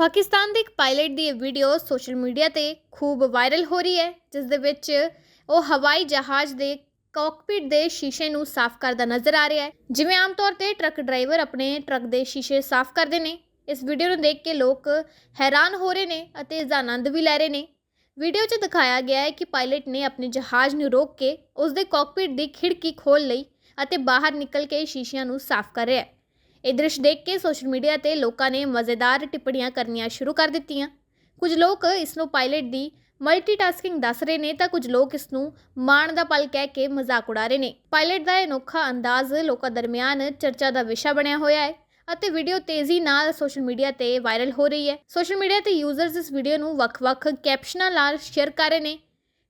ਪਾਕਿਸਤਾਨ ਦੇ ਇੱਕ ਪਾਇਲਟ ਦੀ ਇਹ ਵੀਡੀਓ ਸੋਸ਼ਲ ਮੀਡੀਆ ਤੇ ਖੂਬ ਵਾਇਰਲ ਹੋ ਰਹੀ ਹੈ, ਜਿਸ ਦੇ ਵਿੱਚ ਉਹ ਹਵਾਈ ਜਹਾਜ਼ ਦੇ ਕਾਕਪਿਟ ਦੇ ਸ਼ੀਸ਼ੇ ਨੂੰ ਸਾਫ਼ ਕਰਦਾ ਨਜ਼ਰ ਆ ਰਿਹਾ ਹੈ। ਜਿਵੇਂ ਆਮ ਤੌਰ ਤੇ ਟਰੱਕ ਡਰਾਈਵਰ ਆਪਣੇ ਟਰੱਕ ਦੇ ਸ਼ੀਸ਼ੇ ਸਾਫ਼ ਕਰਦੇ ਨੇ, ਇਸ ਵੀਡੀਓ ਨੂੰ ਦੇਖ ਕੇ ਲੋਕ ਹੈਰਾਨ ਹੋ ਰਹੇ ਨੇ ਅਤੇ ਇਸ ਦਾ ਆਨੰਦ ਵੀ ਲੈ ਰਹੇ ਨੇ। ਵੀਡੀਓ 'ਚ ਦਿਖਾਇਆ ਗਿਆ ਹੈ ਕਿ ਪਾਇਲਟ ਨੇ ਆਪਣੇ ਜਹਾਜ਼ ਨੂੰ ਰੋਕ ਕੇ ਉਸ ਦੇ ਕਾਕਪਿਟ ਦੀ ਖਿੜਕੀ ਖੋਲ੍ਹ ਲਈ ਅਤੇ ਬਾਹਰ ਨਿਕਲ ਕੇ ਸ਼ੀਸ਼ਿਆਂ ਨੂੰ ਸਾਫ਼ ਕਰ ਰਿਹਾ ਹੈ। ਇਹ ਦ੍ਰਿਸ਼ ਦੇਖ ਕੇ ਸੋਸ਼ਲ ਮੀਡੀਆ ਤੇ ਲੋਕਾਂ ਨੇ ਮਜ਼ੇਦਾਰ ਟਿੱਪਣੀਆਂ ਕਰਨੀਆਂ ਸ਼ੁਰੂ ਕਰ ਦਿੱਤੀਆਂ। ਕੁਝ ਲੋਕ ਇਸ ਨੂੰ ਪਾਇਲਟ ਦੀ ਮਲਟੀਟਾਸਕਿੰਗ ਦੱਸ ਰਹੇ ਨੇ ਤਾਂ ਕੁਝ ਲੋਕ ਇਸ ਨੂੰ ਮਾਣ ਦਾ ਪਲ ਕਹਿ ਕੇ ਮਜ਼ਾਕ ਉਡਾ ਰਹੇ ਨੇ। ਪਾਇਲਟ ਦਾ ਇਹ ਅਨੋਖਾ ਅੰਦਾਜ਼ ਲੋਕਾਂ ਦਰਮਿਆਨ ਚਰਚਾ ਦਾ ਵਿਸ਼ਾ ਬਣਿਆ ਹੋਇਆ ਹੈ ਅਤੇ ਵੀਡੀਓ ਤੇਜ਼ੀ ਨਾਲ ਸੋਸ਼ਲ ਮੀਡੀਆ ਤੇ ਵਾਇਰਲ ਹੋ ਰਹੀ ਹੈ। ਸੋਸ਼ਲ ਮੀਡੀਆ ਤੇ ਯੂਜ਼ਰਸ ਇਸ ਵੀਡੀਓ ਨੂੰ ਵੱਖ-ਵੱਖ ਕੈਪਸ਼ਨਾਂ ਨਾਲ ਸ਼ੇਅਰ ਕਰ ਰਹੇ ਨੇ।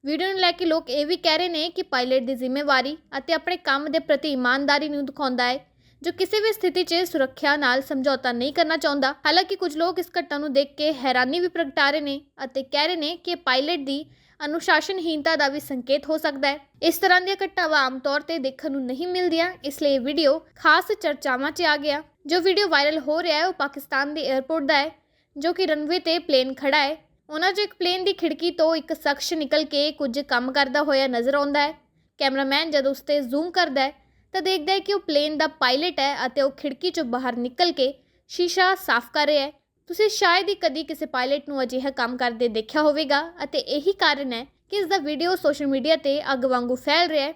ਵੀਡੀਓ ਨੂੰ ਲੈ ਕੇ ਲੋਕ ਇਹ ਵੀ ਕਹਿ ਰਹੇ ਨੇ ਕਿ ਪਾਇਲਟ ਦੀ ਜ਼ਿੰਮੇਵਾਰੀ ਅਤੇ ਆਪਣੇ ਕੰਮ ਦੇ ਪ੍ਰਤੀ ਇਮਾਨਦਾਰੀ ਨੂੰ ਦਿਖਾਉਂਦਾ ਹੈ। ਜੋ ਕਿਸੇ ਵੀ ਸਥਿਤੀ 'ਚ ਸੁਰੱਖਿਆ ਨਾਲ ਸਮਝੌਤਾ ਨਹੀਂ ਕਰਨਾ ਚਾਹੁੰਦਾ, ਹਾਲਾਂਕਿ ਕੁਝ ਲੋਕ ਇਸ ਘਟਨਾ ਨੂੰ ਦੇਖ ਕੇ ਹੈਰਾਨੀ ਵੀ ਪ੍ਰਗਟਾ ਰਹੇ ਨੇ ਅਤੇ ਕਹਿ ਰਹੇ ਨੇ ਕਿ ਪਾਇਲਟ ਦੀ ਅਨੁਸ਼ਾਸਨਹੀਨਤਾ ਦਾ ਵੀ ਸੰਕੇਤ ਹੋ ਸਕਦਾ ਹੈ। ਇਸ ਤਰ੍ਹਾਂ ਦੀਆਂ ਘਟਨਾਵਾਂ ਆਮ ਤੌਰ ਤੇ ਦੇਖਣ ਨੂੰ ਨਹੀਂ ਮਿਲਦੀਆਂ, ਇਸ ਲਈ ਇਹ ਵੀਡੀਓ ਖਾਸ ਚਰਚਾਵਾਂ 'ਚ ਆ ਗਿਆ। ਜੋ ਵੀਡੀਓ ਵਾਇਰਲ ਹੋ ਰਿਹਾ ਹੈ, ਉਹ ਪਾਕਿਸਤਾਨ ਦੇ 에ਅਰਪੋਰਟ ਦਾ ਹੈ, ਜੋ ਕਿ ਰਨਵੇ ਤੇ ਪਲੇਨ ਖੜਾ ਹੈ। ਉਹਨਾਂ 'ਚੋਂ ਇੱਕ ਪਲੇਨ ਦੀ ਖਿੜਕੀ ਤੋਂ ਇੱਕ ਸ਼ਖਸ ਨਿਕਲ ਕੇ ਕੁਝ ਕੰਮ ਕਰਦਾ ਹੋਇਆ ਨਜ਼ਰ ਆਉਂਦਾ ਹੈ। ਕੈਮਰਾਮੈਨ ਜਦ ਉਸ ਤੇ ਜ਼ੂਮ ਕਰਦਾ ਹੈ ਤਾਂ ਦੇਖਦਾ ਹੈ ਕਿ ਉਹ ਪਲੇਨ ਦਾ ਪਾਇਲਟ ਹੈ ਅਤੇ ਉਹ ਖਿੜਕੀ 'ਚੋਂ ਬਾਹਰ ਨਿਕਲ ਕੇ ਸ਼ੀਸ਼ਾ ਸਾਫ਼ ਕਰ ਰਿਹਾ ਹੈ। ਤੁਸੀਂ ਸ਼ਾਇਦ ਹੀ ਕਦੀ ਕਿਸੇ ਪਾਇਲਟ ਨੂੰ ਅਜਿਹਾ ਕੰਮ ਕਰਦੇ ਦੇਖਿਆ ਹੋਵੇਗਾ ਅਤੇ ਇਹੀ ਕਾਰਨ ਹੈ ਕਿ ਇਸ ਦਾ ਵੀਡੀਓ ਸੋਸ਼ਲ ਮੀਡੀਆ ਤੇ ਅੱਗ ਵਾਂਗੂ ਫੈਲ ਰਿਹਾ ਹੈ।